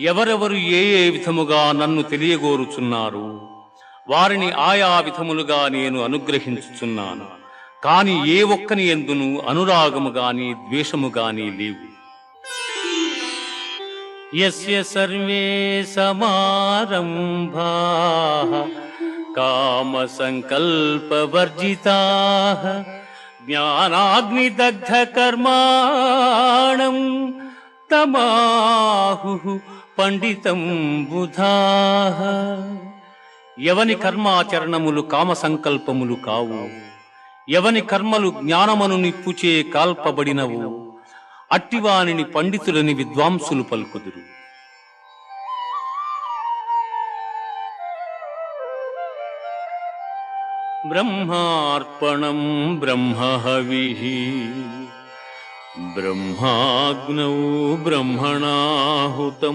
ఎవరెవరు ఏ ఏ విధముగా నన్ను తెలియగోరుచున్నారు వారిని ఆయా విధములుగా నేను అనుగ్రహించుచున్నాను. కాని ఏ ఒక్కని ఎందును అనురాగము గాని ద్వేషము గాని లేవు. యస్య సర్వే సమారంభా కామ సంకల్పవర్జితా జ్ఞానాగ్నిదగ్ధ కర్మాణం తమాహు పండితం బుధాహ ఎవని కర్మాచరణములు కామ సంకల్పములు కావు ఎవని కర్మలు జ్ఞానమను నిప్పుచే కాల్పబడినవు అట్టివానిని పండితులని విద్వాంసులు పలుకుదురు. బ్రహ్మార్పణం బ్రహ్మహవి. ब्रह्माग्नौ ब्रह्मणाहुतम्।